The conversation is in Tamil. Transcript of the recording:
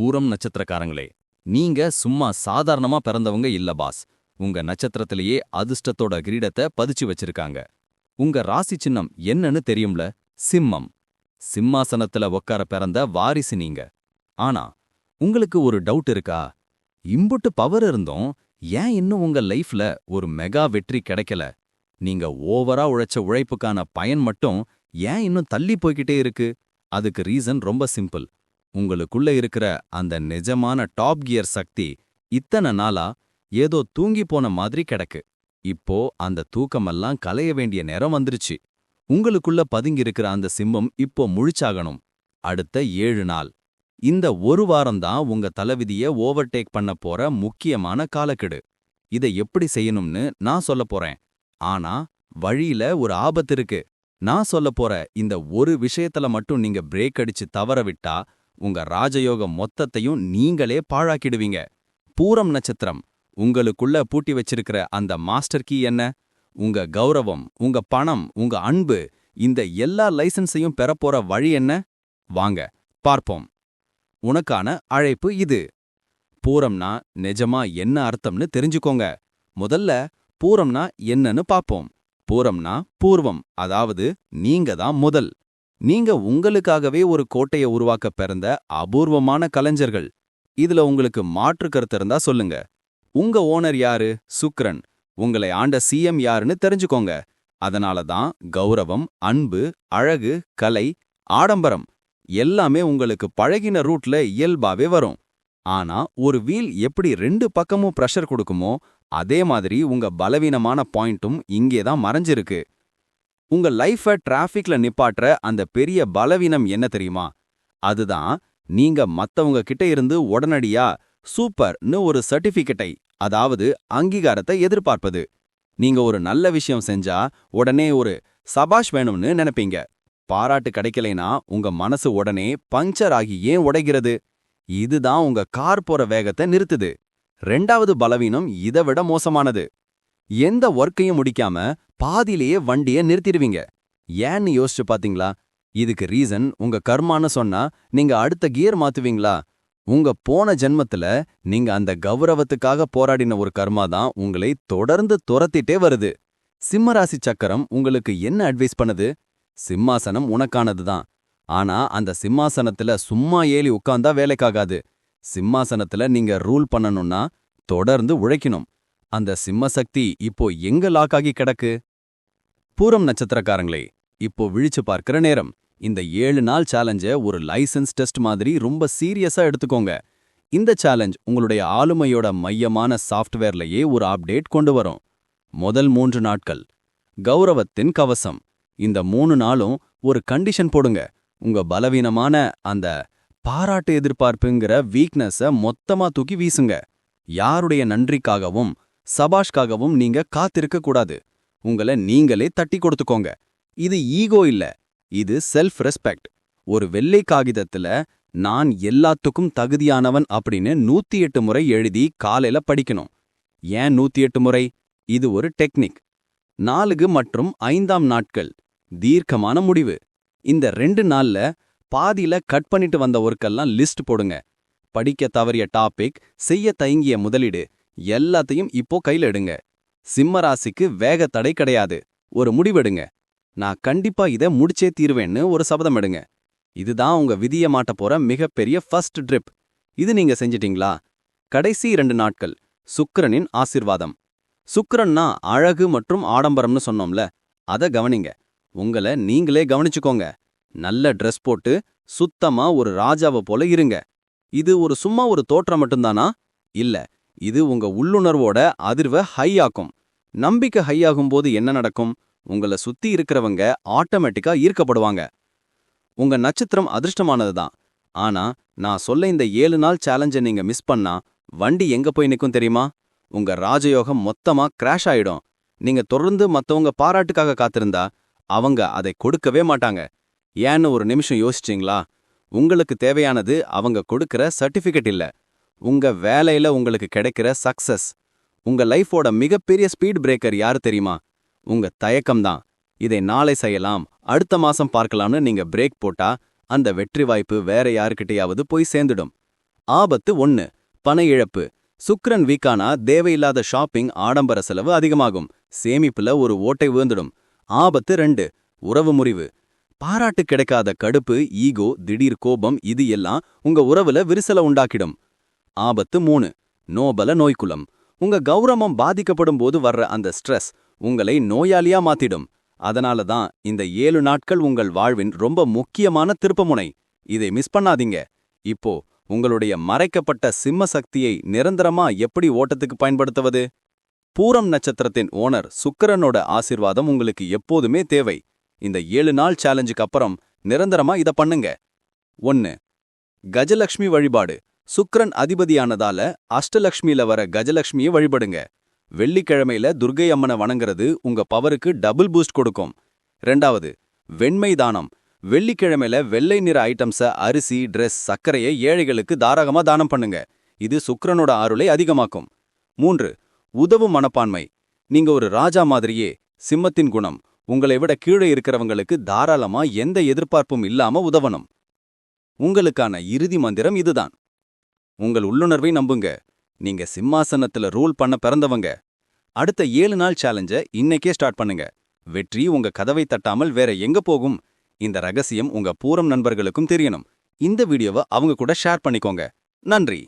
பூரம் நட்சத்திரக்காரங்களே நீங்க சும்மா சாதாரணமா பிறந்தவங்க இல்ல பாஸ். உங்க நட்சத்திரத்திலேயே அதிர்ஷ்டத்தோட கிரீடத்தை பதிச்சு வச்சிருக்காங்க. உங்க ராசி சின்னம் என்னன்னு தெரியும்ல? சிம்மம். சிம்மாசனத்துல உட்கார பிறந்த வாரிசு நீங்க. ஆனா உங்களுக்கு ஒரு டவுட் இருக்கா? இம்புட்டு பவர் இருந்தும் ஏன் இன்னும் உங்க லைஃப்ல ஒரு மெகா வெற்றி கிடைக்கல? நீங்க ஓவரா உழைச்ச உழைப்புக்கான பயன் மட்டும் ஏன் இன்னும் தள்ளி போய்கிட்டே இருக்கு? அதுக்கு ரீசன் ரொம்ப சிம்பிள் உங்களுக்குள்ள இருக்கிற அந்த நிஜமான டாப் கியர் சக்தி இத்தனை நாளா ஏதோ தூங்கி போன மாதிரி கிடக்கு. இப்போ அந்த தூக்கமெல்லாம் கலைய வேண்டிய நேரம் வந்துருச்சு. உங்களுக்குள்ள பதுங்கியிருக்கிற அந்த சிம்மம் இப்போ முழிச்சாகணும். அடுத்த ஏழு நாள். இந்த ஒரு வாரம்தான் உங்க தலைவிதிய ஓவர்டேக் பண்ண போற முக்கியமான காலக்கெடு. இதை எப்படி செய்யணும்னு நான் சொல்லப் போறேன். ஆனா வழியில ஒரு ஆபத்து இருக்கு. நான் சொல்லப் போற இந்த ஒரு விஷயத்துல மட்டும் நீங்க பிரேக் அடிச்சு தவற விட்டா உங்க ராஜயோகம் மொத்தத்தையும் நீங்களே பாழாக்கிடுவீங்க. பூரம் நட்சத்திரம் உங்களுக்குள்ள பூட்டி வச்சிருக்கிற அந்த மாஸ்டர் கீ என்ன? உங்க கௌரவம் உங்க பணம் உங்க அன்பு இந்த எல்லா லைசன்ஸையும் பெறப்போற வழி என்ன? வாங்க பார்ப்போம். உனக்கான அழைப்பு இது. பூரம்னா நிஜமா என்ன அர்த்தம்னு தெரிஞ்சுக்கோங்க. முதல்ல பூரம்னா என்னன்னு பார்ப்போம். பூரம்னா பூர்வம் அதாவது நீங்க தான் முதல். நீங்க உங்களுக்காகவே ஒரு கோட்டைய உருவாக்க பிறந்த அபூர்வமான கலைஞர்கள். இதுல உங்களுக்கு மாற்று கருத்து இருந்தா சொல்லுங்க. உங்க ஓனர் யாரு? சுக்ரன். உங்களை ஆண்ட சிஎம் யாருன்னு தெரிஞ்சுக்கோங்க. அதனால தான் கௌரவம் அன்பு அழகு கலை ஆடம்பரம் எல்லாமே உங்களுக்கு பழகின ரூட்ல இயல்பாவே வரும். ஆனா ஒரு வீல் எப்படி ரெண்டு பக்கமும் ப்ரெஷர் கொடுக்குமோ அதே மாதிரி உங்க பலவீனமான பாயிண்ட்டும் இங்கே தான் மறைஞ்சிருக்கு. உங்க லைஃப டிராஃபிக்ல நிப்பாட்டுற அந்த பெரிய பலவீனம் என்ன தெரியுமா? அதுதான் நீங்க மத்தவங்க கிட்ட இருந்து உடனடியா சூப்பர்னு ஒரு சர்டிபிகேட்டை அதாவது அங்கீகாரத்தை எதிர்பார்ப்பது. நீங்க ஒரு நல்ல விஷயம் செஞ்சா உடனே ஒரு சபாஷ் வேணும்னு நினைப்பீங்க. பாராட்டு கிடைக்கலைனா உங்க மனசு உடனே பங்க்சர் ஆகி ஏன் உடைகிறது? இதுதான் உங்க கார் போற வேகத்தை நிறுத்துது. ரெண்டாவது பலவீனம் இதை விட மோசமானது. எந்த ஒர்க்கையும் முடிக்காம பாதியிலேயே வண்டிய நிறுத்திடுவீங்க. ஏன்னு யோசிச்சு பாத்தீங்களா? இதுக்கு ரீசன் உங்க கர்மான்னு சொன்னா நீங்க அடுத்த கியர் மாத்துவீங்களா? உங்க போன ஜென்மத்துல நீங்க அந்த கௌரவத்துக்காக போராடின ஒரு கர்மா தான் உங்களை தொடர்ந்து துரத்திட்டே வருது. சிம்மராசி சக்கரம் உங்களுக்கு என்ன அட்வைஸ் பண்ணுது? சிம்மாசனம் உனக்கானது தான். ஆனா அந்த சிம்மாசனத்துல சும்மா ஏலி உட்கார்ந்தா வேலைக்காகாது. சிம்மாசனத்துல நீங்க ரூல் பண்ணணும்னா தொடர்ந்து உழைக்கணும். அந்த சிம்ம சக்தி இப்போ எங்க லாக் ஆகி கிடக்கு? பூரம் நட்சத்திரக்காரங்களே இப்போ விழிச்சு பார்க்கிற நேரம். இந்த ஏழு நாள் சேலஞ்ச ஒரு லைசன்ஸ் டெஸ்ட் மாதிரி ரொம்ப சீரியஸா எடுத்துக்கோங்க. இந்த சேலஞ்ச் உங்களுடைய ஆளுமையோட மையமான சாஃப்ட்வேர்லயே ஒரு அப்டேட் கொண்டு வரும். முதல் மூன்று நாட்கள். கௌரவத்தின் கவசம். இந்த மூணு நாளும் ஒரு கண்டிஷன் போடுங்க. உங்க பலவீனமான அந்த பாராட்டு எதிர்பார்ப்புங்கிற வீக்னஸ மொத்தமா தூக்கி வீசுங்க. யாருடைய நன்றிக்காகவும் சபாஷ்காகவும் நீங்க காத்திருக்க கூடாது. உங்கள நீங்களே தட்டி கொடுத்துக்கோங்க. இது ஈகோ இல்ல. இது செல்ஃப் ரெஸ்பெக்ட். ஒரு வெள்ளை காகிதத்துல நான் எல்லாத்துக்கும் தகுதியானவன் அப்படின்னு நூத்தி எட்டு முறை எழுதி காலையில படிக்கணும். ஏன் நூத்தி எட்டு முறை? இது ஒரு டெக்னிக். நாலுகு மற்றும் ஐந்தாம் நாட்கள். தீர்க்கமான முடிவு. இந்த ரெண்டு நாள்ல பாதியில கட் பண்ணிட்டு வந்த ஒர்க்கெல்லாம் லிஸ்ட் போடுங்க. படிக்க தவறிய டாபிக் செய்ய தயங்கிய முதலீடு எல்லாத்தையும் இப்போ கையில எடுங்க. சிம்ம ராசிக்கு வேக தடை கிடையாது. ஒரு முடிவெடுங்க நான் கண்டிப்பா இதை முடிச்சே தீருவேன்னு ஒரு சபதம் எடுங்க. இதுதான் உங்க விதிய மாட்ட போற மிகப்பெரிய ஃபர்ஸ்ட் ட்ரிப் இது நீங்க செஞ்சிட்டீங்களா? கடைசி இரண்டு நாட்கள். சுக்கரனின் ஆசிர்வாதம். சுக்கரன்னா அழகு மற்றும் ஆடம்பரம்னு சொன்னோம்ல அத கவனிங்க. உங்களை நீங்களே கவனிச்சுக்கோங்க. நல்ல ட்ரெஸ் போட்டு சுத்தமா ஒரு ராஜாவை போல இருங்க. இது ஒரு சும்மா ஒரு தோற்றம் மட்டும்தானா? இல்ல இது உங்க உள்ளுணர்வோட அதிர்வை ஹை ஆக்கும் நம்பிக்கை ஹை ஆகும்போது என்ன நடக்கும்? உங்கள சுத்தி இருக்கிறவங்க ஆட்டோமேட்டிக்கா ஈர்க்கப்படுவாங்க. உங்க நட்சத்திரம் அதிர்ஷ்டமானது தான். ஆனா நான் சொல்ல இந்த ஏழு நாள் சேலஞ்சை நீங்க மிஸ் பண்ணா வண்டி எங்க போய் நிற்கும் தெரியுமா? உங்க ராஜயோகம் மொத்தமா கிராஷ் ஆயிடும். நீங்க தொடர்ந்து மத்தவங்க பாராட்டுக்காக காத்திருந்தா அவங்க அதை கொடுக்கவே மாட்டாங்க. ஏன்னு ஒரு நிமிஷம் யோசிச்சிங்களா? உங்களுக்கு தேவையானது அவங்க கொடுக்கிற சர்டிஃபிகேட் இல்ல. உங்க வேலையில உங்களுக்கு கிடைக்கிற சக்சஸ் உங்க லைஃபோட மிகப்பெரிய ஸ்பீட் பிரேக்கர் யாரு தெரியுமா? உங்க தயக்கம்தான். இதை நாளை செய்யலாம் அடுத்த மாசம் பார்க்கலாம்னு நீங்க பிரேக் போட்டா அந்த வெற்றி வாய்ப்பு வேற யாருக்கிட்டையாவது போய் சேர்ந்துடும். ஆபத்து ஒன்னு பண இழப்பு. சுக்ரன் வீக்கானா தேவையில்லாத ஷாப்பிங் ஆடம்பர செலவு அதிகமாகும். சேமிப்புல ஒரு ஓட்டை விழுந்துடும். ஆபத்து ரெண்டு உறவு முறிவு. பாராட்டு கிடைக்காத கடுப்பு ஈகோ திடீர் கோபம் இது எல்லாம் உங்க உறவுல விரிசல உண்டாக்கிடும். ஆபத்து மூணு. நோபல நோய்க்குலம் உங்க கௌரவம் பாதிக்கப்படும் போது வர்ற அந்த ஸ்ட்ரெஸ் உங்களை நோயாளியா மாத்திடும். அதனால தான் இந்த ஏழு நாட்கள் உங்கள் வாழ்வின் ரொம்ப முக்கியமான திருப்பமுனை. இதை மிஸ் பண்ணாதீங்க. இப்போ உங்களுடைய மறைக்கப்பட்ட சிம்ம சக்தியை நிரந்தரமா எப்படி ஓட்டத்துக்கு பயன்படுத்துவது? பூரம் நட்சத்திரத்தின் ஓனர் சுக்கிரனோட ஆசிர்வாதம் உங்களுக்கு எப்போதுமே தேவை. இந்த ஏழு நாள் சேலஞ்சுக்கு அப்புறம் நிரந்தரமா இத பண்ணுங்க. ஒன்னு கஜலக்ஷ்மி வழிபாடு. சுக்ரன் அதிபதியானதால அஷ்டலக்ஷ்மியில வர கஜலக்ஷ்மியை வழிபடுங்க. வெள்ளிக்கிழமையில துர்கை அம்மனை வணங்குறது உங்க பவருக்கு டபுள் பூஸ்ட் கொடுக்கும். ரெண்டாவது வெண்மை தானம். வெள்ளிக்கிழமையில வெள்ளை நிற ஐட்டம்ஸ அரிசி Dress சர்க்கரையை ஏழைகளுக்கு தாராகமா தானம் பண்ணுங்க. இது சுக்கரனோட ஆருளை அதிகமாக்கும். மூன்று உதவும் மனப்பான்மை. நீங்க ஒரு ராஜா மாதிரியே சிம்மத்தின் குணம். உங்களை விட கீழே இருக்கிறவங்களுக்கு தாராளமா எந்த எதிர்பார்ப்பும் இல்லாம உதவணும். உங்களுக்கான இறுதி மந்திரம் இதுதான். உங்கள் உள்ளுணர்வை நம்புங்க. நீங்க சிம்மாசனத்துல ரூல் பண்ண பிறந்தவங்க. அடுத்த ஏழு நாள் சேலஞ்ச இன்னைக்கே ஸ்டார்ட் பண்ணுங்க. வெற்றி உங்க கதவை தட்டாமல் வேற எங்க போகும்? இந்த ரகசியம் உங்க பூரம் நண்பர்களுக்கும் தெரியணும். இந்த வீடியோவை அவங்க கூட ஷேர் பண்ணிக்கோங்க. நன்றி.